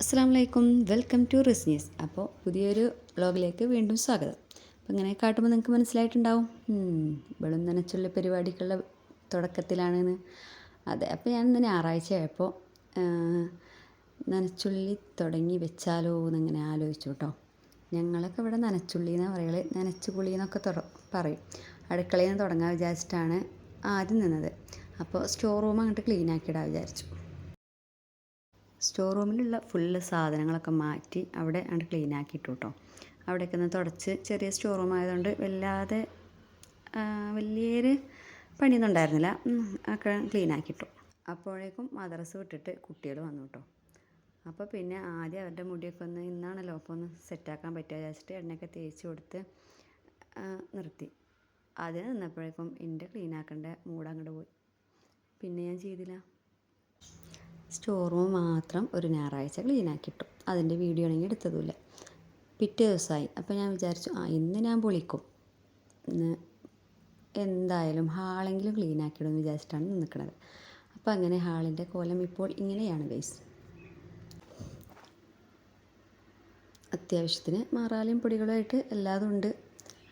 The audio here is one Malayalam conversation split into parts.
അസ്സാം വലൈക്കും വെൽക്കം ടു റിസ്നിയസ് അപ്പോൾ പുതിയൊരു വ്ളോഗിലേക്ക് വീണ്ടും സ്വാഗതം. അപ്പോൾ ഇങ്ങനെ കാട്ടുമ്പോൾ നിങ്ങൾക്ക് മനസ്സിലായിട്ടുണ്ടാവും. ഇവളും നനച്ചുള്ള പരിപാടിക്കുള്ള തുടക്കത്തിലാണെന്ന്. അതെ അപ്പോൾ ഞാൻ ഇന്ന് ഞായറാഴ്ച ആയപ്പോൾ നനച്ചുള്ളി തുടങ്ങി വെച്ചാലോ എന്നിങ്ങനെ ആലോചിച്ചു കേട്ടോ ഞങ്ങളൊക്കെ ഇവിടെ നനച്ചുള്ളി എന്നാണ് പറയുക നനച്ചുകുളി എന്നൊക്കെ തുട പറയും. അടുക്കളയിൽ നിന്ന് തുടങ്ങാൻ വിചാരിച്ചിട്ടാണ് ആദ്യം നിന്നത്. അപ്പോൾ സ്റ്റോർ റൂം അങ്ങോട്ട് ക്ലീൻ ആക്കിയിടാൻ വിചാരിച്ചു. സ്റ്റോർ റൂമിലുള്ള ഫുള്ള് സാധനങ്ങളൊക്കെ മാറ്റി അവിടെ അങ്ങോട്ട് ക്ലീൻ ആക്കിയിട്ടു കേട്ടോ അവിടെയൊക്കെ ഒന്ന് തുടച്ച് ചെറിയ സ്റ്റോർ റൂം ആയതുകൊണ്ട് വല്ലാതെ വലിയൊരു പണിയൊന്നും ഉണ്ടായിരുന്നില്ല. ഒക്കെ ക്ലീൻ ആക്കിയിട്ടു. അപ്പോഴേക്കും മദ്രസ് വിട്ടിട്ട് കുട്ടികൾ വന്നു കേട്ടോ അപ്പോൾ പിന്നെ ആദ്യം അവരുടെ മുടിയൊക്കെ ഒന്ന് ഇന്നാണല്ലോ അപ്പോൾ ഒന്ന് സെറ്റാക്കാൻ പറ്റുക വിചാരിച്ചിട്ട് എണ്ണയൊക്കെ തേച്ച് കൊടുത്ത് നിർത്തി. അതിന് നിന്നപ്പോഴേക്കും എന്റെ ക്ലീൻ ആക്കേണ്ട മൂഡ് അങ്ങോട്ട് പോയി. പിന്നെ ഞാൻ ചെയ്തില്ല. സ്റ്റോർ റൂം മാത്രം ഒരു ഞായറാഴ്ച ക്ലീൻ ആക്കിയിട്ടു അതിന്റെ വീഡിയോ ആണെങ്കിൽ എടുത്തതുമില്ല. പിറ്റേ ദിവസമായി. അപ്പോൾ ഞാൻ വിചാരിച്ചു ആ ഇന്ന് ഞാൻ പൊളിക്കും. ഇന്ന് എന്തായാലും ഹാളെങ്കിലും ക്ലീൻ ആക്കിയിടുമെന്ന് വിചാരിച്ചിട്ടാണ് നിൽക്കുന്നത്. അപ്പോൾ അങ്ങനെ ഹാളിന്റെ കോലം ഇപ്പോൾ ഇങ്ങനെയാണ് ഗൈസ് അത്യാവശ്യത്തിന് മാറാലും പൊടികളുമായിട്ട് എല്ലാതും ഉണ്ട്.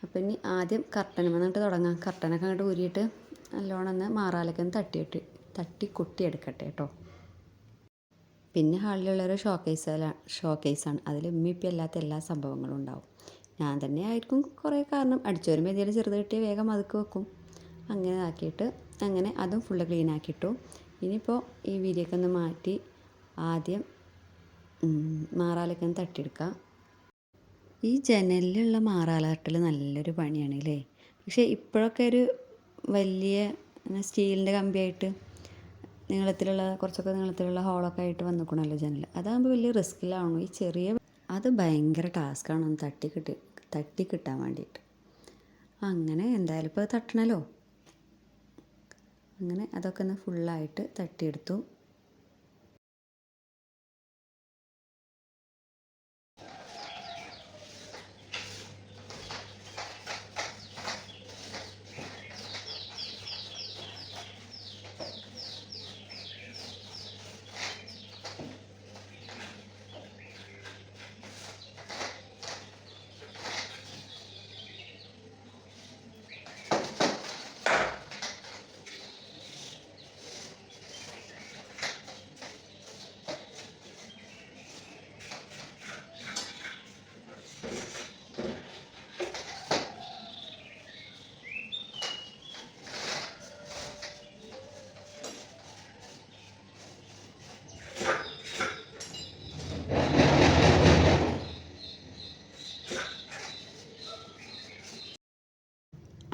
അപ്പോൾ ഇനി ആദ്യം കർട്ടൻ വന്നിട്ട് തുടങ്ങാം. കർട്ടനൊക്കെ അങ്ങോട്ട് ഊരിയിട്ട് നല്ലോണം ഒന്ന് മാറാലൊക്കെ ഒന്ന് തട്ടിയിട്ട് തട്ടി കൊട്ടിയെടുക്കട്ടെ കേട്ടോ. പിന്നെ ഹാളിലുള്ളൊരു ഷോക്കേസ് ഷോക്കേസാണ്. അതിൽ ഉമ്മിപ്പി അല്ലാത്ത എല്ലാ സംഭവങ്ങളും ഉണ്ടാവും. ഞാൻ തന്നെ ആയിരിക്കും കുറേ കാരണം. അടിച്ചു വരുമ്പോൾ എന്തെങ്കിലും ചെറുത് കിട്ടിയ വേഗം അതുക്ക് വെക്കും. അങ്ങനെ ആക്കിയിട്ട് അങ്ങനെ അതും ഫുള്ള് ക്ലീൻ ആക്കിയിട്ടു. ഇനിയിപ്പോൾ ഈ വിരിയൊക്കെ ഒന്ന് മാറ്റി ആദ്യം മാറാലൊക്കെ ഒന്ന് തട്ടിയെടുക്കാം. ഈ ജനലിലുള്ള മാറാലാട്ടൽ നല്ലൊരു പണിയാണ് അല്ലേ പക്ഷേ ഇപ്പോഴൊക്കെ ഒരു വലിയ സ്റ്റീലിന്റെ കമ്പിയായിട്ട് നീളത്തിലുള്ള കുറച്ചൊക്കെ നീളത്തിലുള്ള ഹോളൊക്കെ ആയിട്ട് വന്നിക്കണമല്ലോ ജനൽ അതാകുമ്പോൾ വലിയ റിസ്ക്കിലാവണം. ഈ ചെറിയ അത് ഭയങ്കര ടാസ്ക്കാണ് ഒന്ന് തട്ടി കിട്ടി തട്ടി കിട്ടാൻ വേണ്ടിയിട്ട് അങ്ങനെ എന്തായാലും ഇപ്പോൾ തട്ടണല്ലോ. അങ്ങനെ അതൊക്കെ ഒന്ന് ഫുള്ളായിട്ട് തട്ടിയെടുത്തു.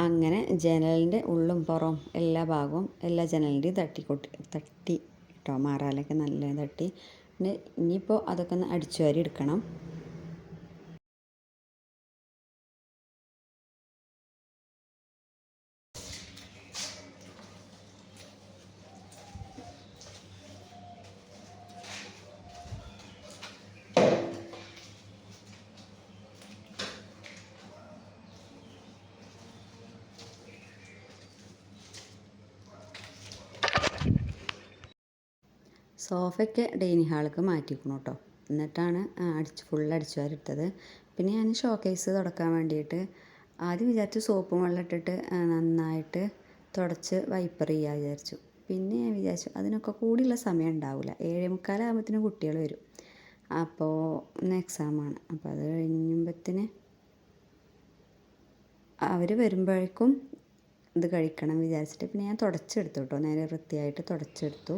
അങ്ങനെ ജനലിന്റെ ഉള്ളും പുറവും എല്ലാ ഭാഗവും എല്ലാ ജനലിന്റെയും തട്ടി കൊട്ടി തട്ടി കേട്ടോ മാറാലൊക്കെ നല്ല തട്ടി. പിന്നെ ഇനിയിപ്പോൾ അതൊക്കെ ഒന്ന് അടിച്ചു വാരി എടുക്കണം. സോഫയൊക്കെ ഡൈനിങ് ഹാളിലേക്ക് മാറ്റിക്കണം കേട്ടോ. എന്നിട്ടാണ് അടിച്ച് ഫുൾ അടിച്ചു വാരിട്ടത് പിന്നെ ഞാൻ ഷോക്കേസ് തുടക്കാൻ വേണ്ടിയിട്ട് ആദ്യം വിചാരിച്ചു സോപ്പും വെള്ളം ഇട്ടിട്ട് നന്നായിട്ട് തുടച്ച് വൈപ്പർ ചെയ്യാൻ വിചാരിച്ചു. പിന്നെ ഞാൻ വിചാരിച്ചു അതിനൊക്കെ കൂടിയുള്ള സമയം ഉണ്ടാവില്ല ഏഴേ മുക്കാലാകുമ്പോഴത്തേനും കുട്ടികൾ വരും. അപ്പോൾ എക്സാമാണ് അപ്പോൾ അത് കഴിയുമ്പത്തിന് അവർ വരുമ്പോഴേക്കും ഇത് കഴിക്കണം വിചാരിച്ചിട്ട് പിന്നെ ഞാൻ തുടച്ചെടുത്തു കേട്ടോ. നേരെ വൃത്തിയായിട്ട് തുടച്ചെടുത്തു.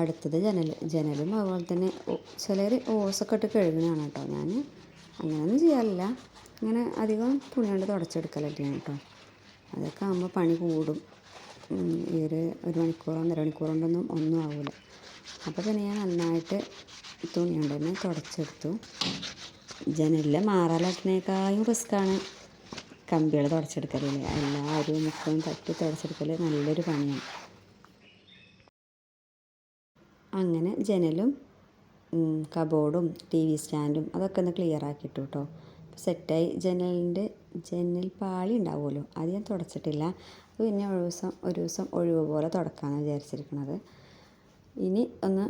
അടുത്തത് ജനൽ ജനലും അതുപോലെ തന്നെ ചിലർ ഓസൊക്കെ ഇട്ട് കഴുകുന്നതാണ് കേട്ടോ. ഞാൻ അങ്ങനെയൊന്നും ചെയ്യാറില്ല. ഇങ്ങനെ അധികം തുണി കൊണ്ട് തുടച്ചെടുക്കലൊക്കെയാണ് കേട്ടോ. അതൊക്കെ ആകുമ്പോൾ പണി കൂടും. ഈ ഒരു ഒരു മണിക്കൂറോ ഒന്നര മണിക്കൂർ കൊണ്ടൊന്നും ഒന്നും ആവില്ല അപ്പോൾ തന്നെ ഞാൻ നന്നായിട്ട് തുണി കൊണ്ട് തന്നെ തുടച്ചെടുത്തു. ജനലിലെ മാറാലാട്ടിനേക്കാളും റിസ്ക്കാണ് കമ്പികൾ തുടച്ചെടുക്കലില്ലേ എല്ലാവരും മുക്കും തട്ടി തുടച്ചെടുക്കൽ നല്ലൊരു പണിയാണ്. അങ്ങനെ ജനലും കബോർഡും ടി വി സ്റ്റാൻഡും അതൊക്കെ ഒന്ന് ക്ലിയർ ആക്കിയിട്ടു കേട്ടോ സെറ്റായി ജനലിന്റെ ജനൽ പാളി ഉണ്ടാവുമല്ലോ അത് ഞാൻ തുടച്ചിട്ടില്ല. പിന്നെ ഒരു ദിവസം ഒരു ദിവസം ഒഴിവ് പോലെ തുടക്കാമെന്ന് വിചാരിച്ചിരിക്കുന്നത് ഇനി ഒന്ന്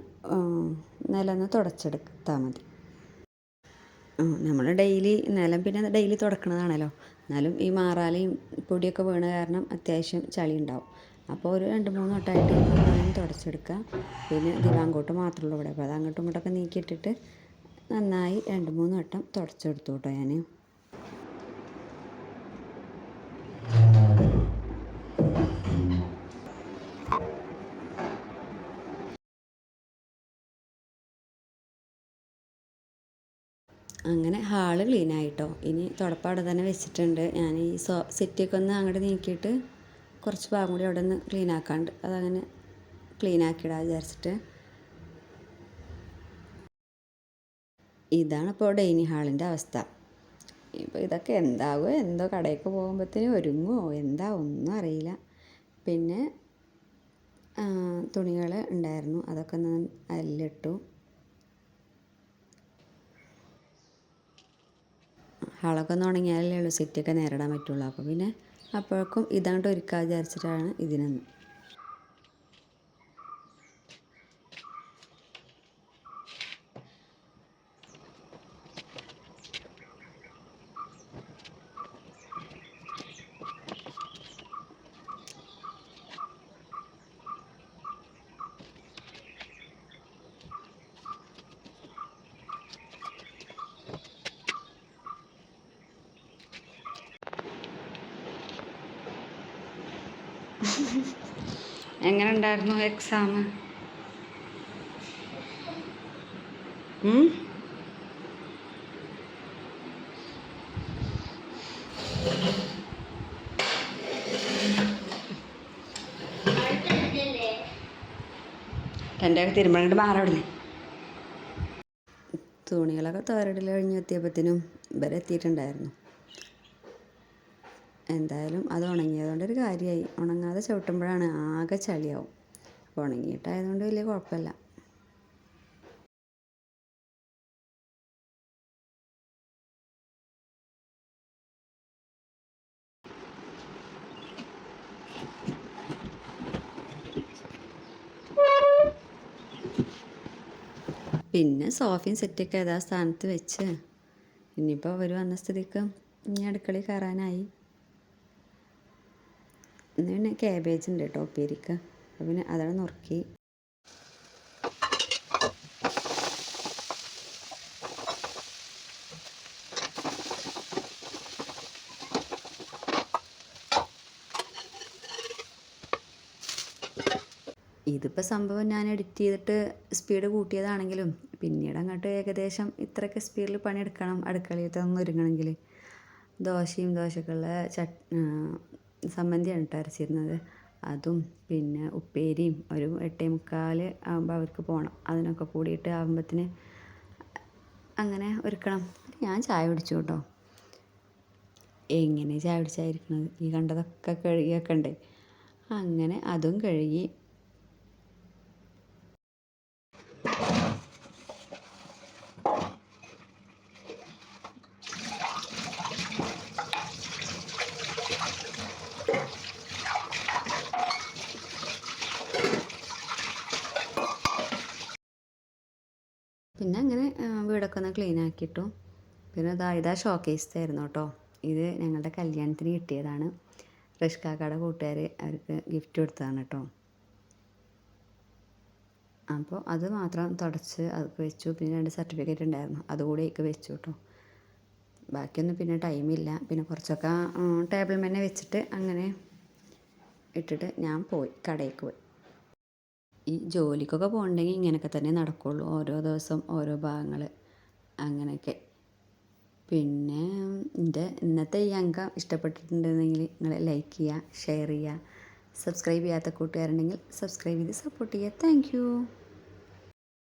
നിലന്ന് തുടച്ചെടുത്താൽ മതി. നമ്മൾ ഡെയിലി നിലം പിന്നെ ഡെയിലി തുടക്കണതാണല്ലോ. എന്നാലും ഈ മാറാലയും പൊടിയൊക്കെ വീണ കാരണം അത്യാവശ്യം ചളി ഉണ്ടാവും. അപ്പോൾ ഒരു രണ്ട് മൂന്ന് വട്ടമായിട്ട് നന്നായി തുടച്ചെടുക്കുക പിന്നെ ദിവാങ്കോട്ട് മാത്രമേ ഉള്ളൂ ഇവിടെ. അപ്പോൾ അത് അങ്ങോട്ടും ഇങ്ങോട്ടൊക്കെ നീക്കിയിട്ടിട്ട് നന്നായി രണ്ട് മൂന്ന് വട്ടം തുടച്ചെടുത്തു കേട്ടോ ഞാൻ. അങ്ങനെ ഹാൾ ക്ലീൻ ആയിട്ടോ ഇനി അവിടെ തന്നെ വെച്ചിട്ടുണ്ട്. ഞാൻ ഈ സോ സെറ്റിയൊക്കെ ഒന്ന് അങ്ങോട്ട് നീക്കിയിട്ട് കുറച്ച് ഭാഗം കൂടി അവിടെ നിന്ന് ക്ലീൻ ആക്കാണ്ട് അതങ്ങനെ ക്ലീൻ ആക്കിയിടാൻ വിചാരിച്ചിട്ട്. ഇതാണ് ഇപ്പോൾ ഡൈനിങ് ഹാളിന്റെ അവസ്ഥ. ഇപ്പോൾ ഇതൊക്കെ എന്താകുമോ എന്തോ കടയൊക്കെ പോകുമ്പോഴത്തേനും ഒരുങ്ങുമോ എന്താ ഒന്നും അറിയില്ല. പിന്നെ തുണികൾ ഉണ്ടായിരുന്നു അതൊക്കെ ഒന്ന് അല്ലിട്ടു ഹാളൊക്കെ ഒന്ന് ഉണങ്ങിയാലല്ലേ ഉള്ളൂ സെറ്റൊക്കെ നേരിടാൻ പറ്റുള്ളൂ. അപ്പോൾ പിന്നെ അപ്പോഴേക്കും ഇതാണ്ട് ഒരുക്കാം വിചാരിച്ചിട്ടാണ് ഇതിനൊന്ന്. എങ്ങനെ ഉണ്ടായിരുന്നു എക്സാം എന്റെ തിരുമണിട്ട് മാറവിടുന്നേ തുണികളൊക്കെ തോരടിൽ കഴിഞ്ഞ് എത്തിയപ്പോഴത്തേനും ഇവരെ എത്തിയിട്ടുണ്ടായിരുന്നു എന്തായാലും അത് ഉണങ്ങിയതുകൊണ്ടൊരു കാര്യമായി. ഉണങ്ങാതെ ചവിട്ടുമ്പോഴാണ് ആകെ ചളിയാവും. അപ്പോൾ ഉണങ്ങിയിട്ടായതുകൊണ്ട് വലിയ കുഴപ്പമില്ല. പിന്നെ സോഫയും സെറ്റൊക്കെ ഏതാ സ്ഥാനത്ത് വെച്ച്. ഇനിയിപ്പോൾ അവർ വന്ന സ്ഥിതിക്ക് ഇനി അടുക്കളയിൽ കയറാനായി. ക്യാബേജ് ഉണ്ട് കേട്ടോ ഉപ്പേരിക്ക. പിന്നെ അതാണ് നുറുക്കി. ഇതിപ്പോൾ സംഭവം ഞാൻ എഡിറ്റ് ചെയ്തിട്ട് സ്പീഡ് കൂട്ടിയതാണെങ്കിലും പിന്നീട് അങ്ങോട്ട് ഏകദേശം ഇത്രയൊക്കെ സ്പീഡിൽ പണിയെടുക്കണം അടുക്കളയിൽ ഒന്ന് ഒരുങ്ങണമെങ്കിൽ ദോശയും ദോശക്കുള്ള ചട്ട് സമ്മന്തിയാണ് കേട്ടോ അരച്ചിരുന്നത്. അതും പിന്നെ ഉപ്പേരിയും ഒരു എട്ടേ മുക്കാൽ ആകുമ്പോൾ അവർക്ക് പോകണം. അതിനൊക്കെ കൂടിയിട്ട് ആകുമ്പത്തിന് അങ്ങനെ ഒരുക്കണം. ഞാൻ ചായ കുടിച്ചു കേട്ടോ. എങ്ങനെ ചായ കുടിച്ചായിരിക്കുന്നത്? ഈ കണ്ടതൊക്കെ കഴുകിയൊക്കെ ഉണ്ട്. അങ്ങനെ അതും കഴുകി പിന്നെ അങ്ങനെ വീടൊക്കെ ഒന്ന് ക്ലീൻ ആക്കിയിട്ടു. പിന്നെ ഇതാ ഇതാ ഷോക്കേസ് തരുന്നു കേട്ടോ. ഇത് ഞങ്ങളുടെ കല്യാണത്തിന് കിട്ടിയതാണ്. റഷ്കാക്കയുടെ കൂട്ടുകാർ അവർക്ക് ഗിഫ്റ്റ് കൊടുത്തതാണ് കേട്ടോ. അപ്പോൾ അത് മാത്രം തുടച്ച് അതൊക്കെ വെച്ചു. പിന്നെ രണ്ട് സർട്ടിഫിക്കറ്റ് ഉണ്ടായിരുന്നു. അതുകൂടി ഒക്കെ വെച്ചു കേട്ടോ. ബാക്കിയൊന്നും പിന്നെ ടൈമില്ല പിന്നെ കുറച്ചൊക്കെ ടേബിൾ മെന്നെ വെച്ചിട്ട് അങ്ങനെ ഇട്ടിട്ട് ഞാൻ പോയി കടയിലേക്ക് പോയി. ഈ ജോലിക്കൊക്കെ പോകണമെങ്കിൽ ഇങ്ങനെയൊക്കെ തന്നെ നടക്കുള്ളൂ. ഓരോ ദിവസം ഓരോ ഭാഗങ്ങൾ അങ്ങനെയൊക്കെ. പിന്നെ എന്റെ ഇന്നത്തെ ഈ അംഗം ഇഷ്ടപ്പെട്ടിട്ടുണ്ടെങ്കിൽ നിങ്ങൾ ലൈക്ക് ചെയ്യുക ഷെയർ ചെയ്യുക സബ്സ്ക്രൈബ് ചെയ്യാത്ത കൂട്ടുകാരുണ്ടെങ്കിൽ സബ്സ്ക്രൈബ് ചെയ്ത് സപ്പോർട്ട് ചെയ്യുക. താങ്ക്